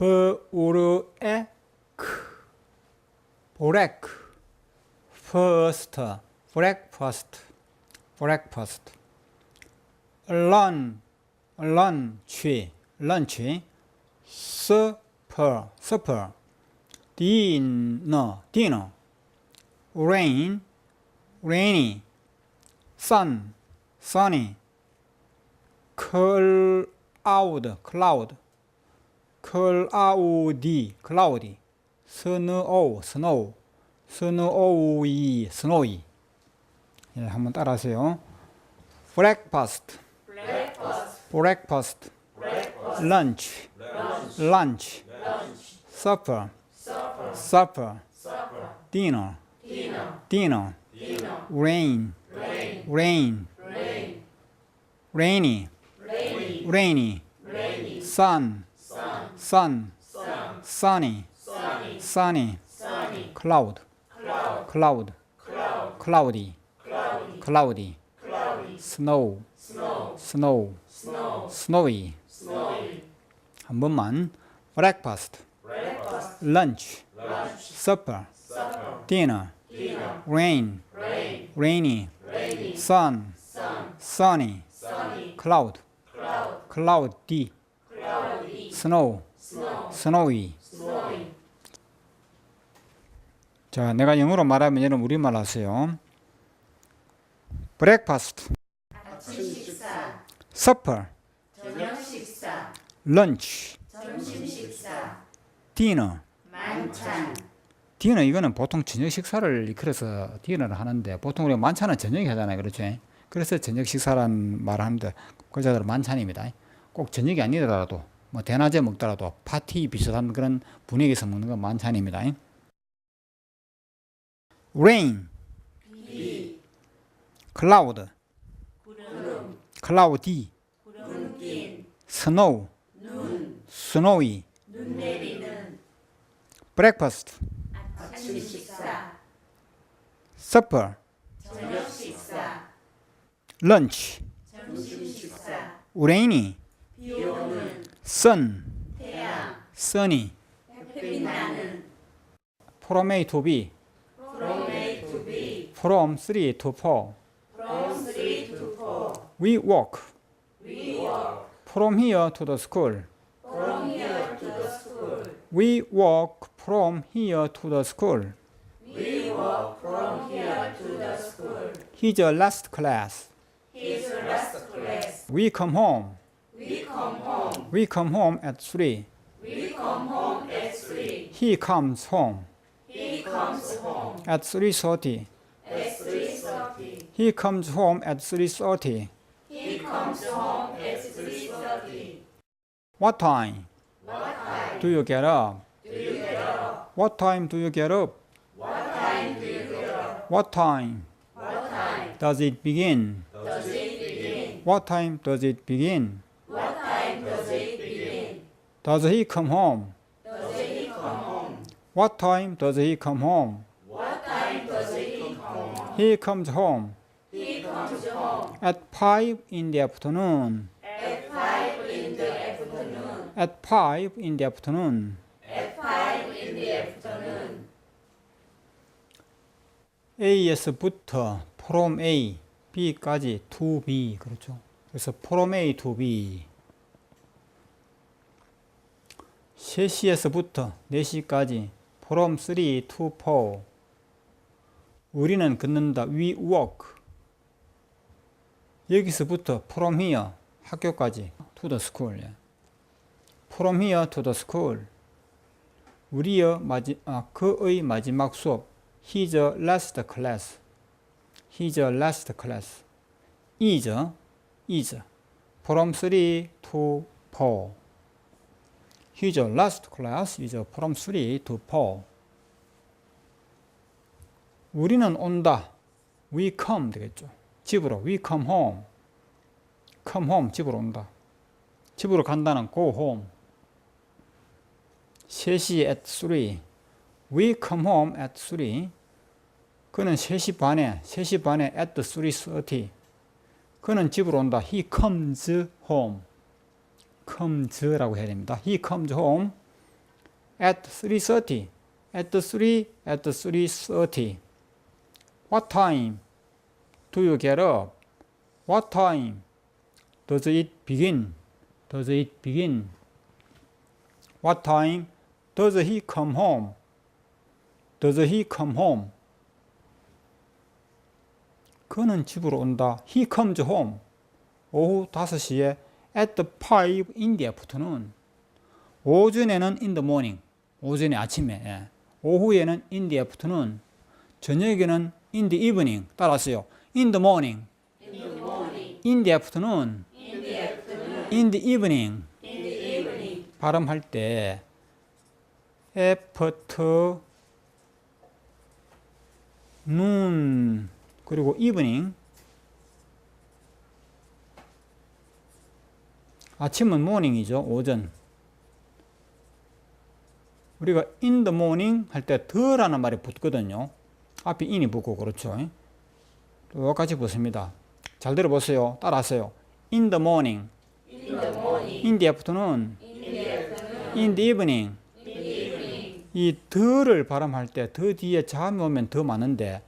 브우르에크 브레크 퍼스트 breakfast breakfast run lunch lunch supper supper dinner dinner rain rainy sun sunny cloud cloudy cloudy snow snow snowy snowy 예, 한번 따라하세요. breakfast breakfast lunch lunch supper supper dinner dinner rain rain rainy rainy sun sun sunny sunny cloud cloud cloudy cloudy snow snow snowy 한 번만 breakfast lunch supper dinner rain rainy sun sunny cloud cloudy snow snowy 자, 내가 영어로 말하면 여러분 우리말 하세요. breakfast, 아침 식사, supper, 저녁 식사, lunch, 점심 식사, dinner. 만찬, 디너 이거는 보통 저녁 식사를 그래서 디너를 하는데 보통 우리가 만찬은 저녁에 하잖아요. 그렇죠? 그래서 저녁 식사란 말을 하는데 그자들 만찬입니다. 꼭 저녁이 아니더라도 뭐 대낮에 먹더라도 파티 비슷한 그런 분위기에서 먹는 건 만찬입니다. rain, 비, cloud, 구름, cloudy, 구름 낀, snow, 눈, snowy, 눈 내리는 breakfast, 아침 식사, supper, 저녁 식사, lunch, 점심 식사, rainy, sun, 태양, sunny, 햇빛 나는, from A to B, from A to B, from 3 to 4. from 3 to 4, We walk we walk from here to the school. from here to the school, We walk from here to the school. we walk from here to the school. His last class. His last class, We come home. we come home, we come home at 3. we come home at 3. He comes home He comes home at 3:30. at 3.30. He comes home at 3:30. He comes home at 3.30. What time What time do you get up? do you get up? What time do you get up? What time do you get up? What time What time does it begin? does it begin? What time does it begin? Does he come home? Does he come home? What time does he come home? What time does he come home? He comes home He comes home at 5 in the afternoon. at 5 in the afternoon. At 5 in the afternoon. At 5 in the afternoon. A에서부터 from A, B까지 to B 그렇죠. 그래서 from A to B. 3시에서부터 4시까지 from 3 to 4. 우리는 걷는다. We walk. 여기서부터 from here 학교까지 to the school. 예. from here to the school. 우리의 마지, 아, 그의 마지막 수업. His last class. His last class. is, is. From 3 to 4. His last class is from 3 to 4. 우리는 온다. We come 되겠죠. 집으로. We come home. come home. 집으로 온다. 집으로 간다는 go home. 3시 at 3. We come home at 3. 그는 3시 반에, 3시 반에 at 3.30. 그는 집으로 온다. He comes home. Comes라고 해야 됩니다. He comes home At 3:30. At 3. At 3:30. What time do you get up? What time does it begin? Does it begin? What time does he come home? Does he come home? 그는 집으로 온다. He comes home. 오후 5시에 at 5 in the afternoon. 오전에는 in the morning. 오전에 아침에. 예. 오후에는 in the afternoon. 저녁에는 in the evening. 따라서요. in the morning. In the morning. in the afternoon. In the afternoon. in the evening. In the evening. 발음할 때 애프터 눈 그리고 이브닝 아침은 모닝이죠 오전 우리가 in the morning 할 때 더라는 말이 붙거든요 앞에 in이 붙고 그렇죠 똑같이 붙습니다 잘 들어보세요 따라하세요 in the morning In the morning. in the afternoon In the afternoon. in the evening In the evening. 이 더를 발음할 때 더 뒤에 자음이 오면 더 많은데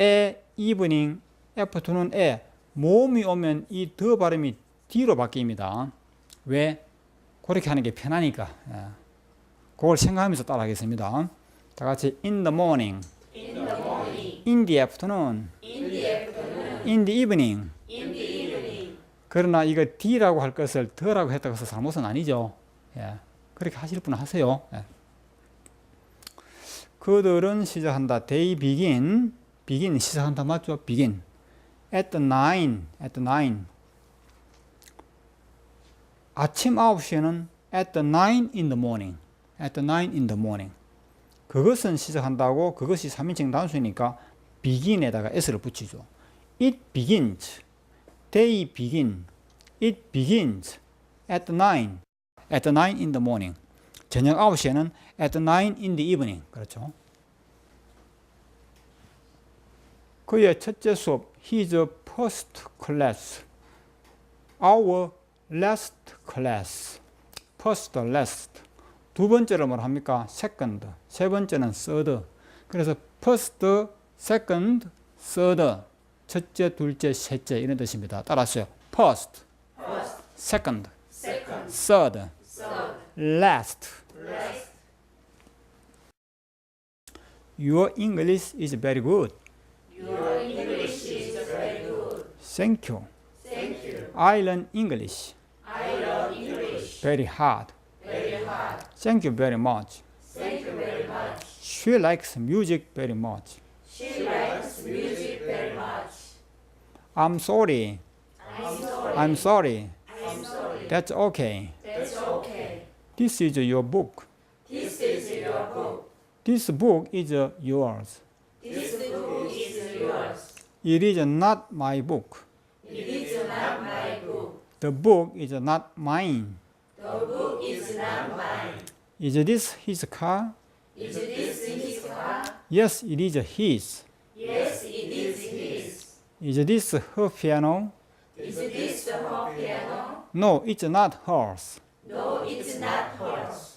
에 evening afternoon에 모음이 오면 이 더 발음이 뒤로 바뀝니다. 왜? 그렇게 하는 게 편하니까. 예. 그걸 생각하면서 따라하겠습니다. 다 같이 in the morning, In the morning. in the afternoon, In the afternoon. in the evening. In the evening. 그러나 이거 D라고 할 것을 더라고 했다고 해서 잘못은 아니죠. 예. 그렇게 하실 분은 하세요. 예. 그들은 시작한다. They begin. begin 시작한다 맞죠? begin. At the nine. At the nine. 아침 9시에는 at the nine in the morning. At the nine in the morning. 그것은 시작한다고 그것이 3인칭 단수니까 begin에다가 s를 붙이죠. It begins. They begin. It begins at 9. At 9 in the morning. 저녁 9시에는 at 9 in the evening. 그렇죠. 그의 첫째 수업 his first class. Our last class. first, last. 두 번째로 뭘 합니까? second. 세 번째는 third. 그래서 first, second, third. 첫째, 둘째, 셋째 이런 뜻입니다. 따라서요. first, First. second, Second. third, Third. last. Last. Your English is very good. Your English is very good. Thank you. Thank you. I learn English very hard. very hard. Thank you very much. Thank you very much. She likes music very much. She likes music very much. I'm sorry. I'm sorry. I'm sorry. I'm sorry. That's okay. That's okay. This is your book. This is your book. This book is yours. This book is yours. It is not my book. It is not my book. The book is not mine. The book is not mine. Is this his car? Is this his car? Yes, it is his. Yes, it is his. Is this her piano? Is this her piano? No, it's not hers. No, it's not hers.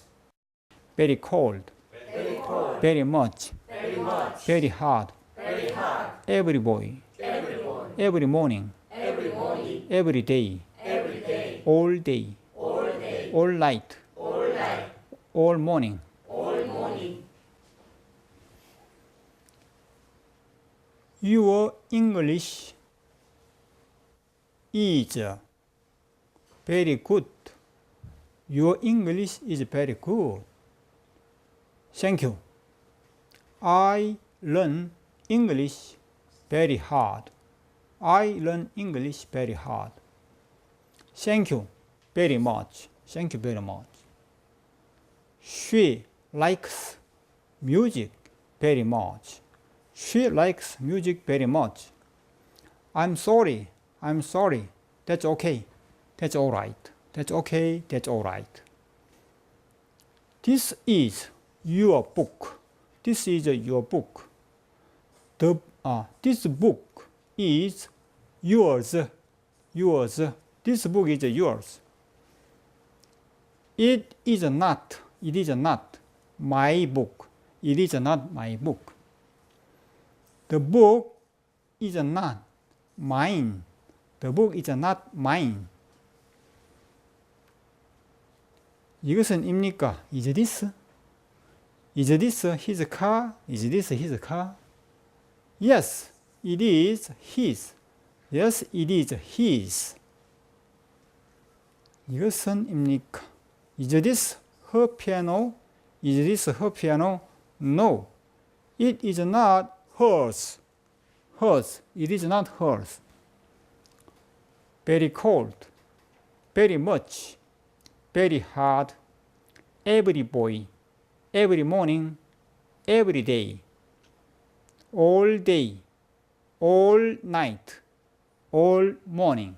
Very cold. Very cold. Very much. Very much. Very hard. Very hard. Every boy. Everyone. Every morning. Every morning. Every day. Every day. All day. All night. All night. All morning. All morning. Your English is very good. Your English is very good. Thank you. I learn English very hard. I learn English very hard. Thank you very much. Thank you very much. She likes music very much. She likes music very much. I'm sorry. I'm sorry. That's okay. That's all right. That's okay. That's all right. This is your book. This is your book. The uh, this book is yours. Yours. This book is yours. It is not It is not my book. It is not my book. The book is not mine. The book is not mine. 이것은 입니까? Is this? Is this his car? Is this his car? Yes, it is his. Yes, it is his. 이것은 입니까? Is this her piano? Is this her piano? No, it is not hers. Hers. It is not hers. Very cold. Very much. Very hard. Every boy. Every morning. Every day. All day. All night. All morning.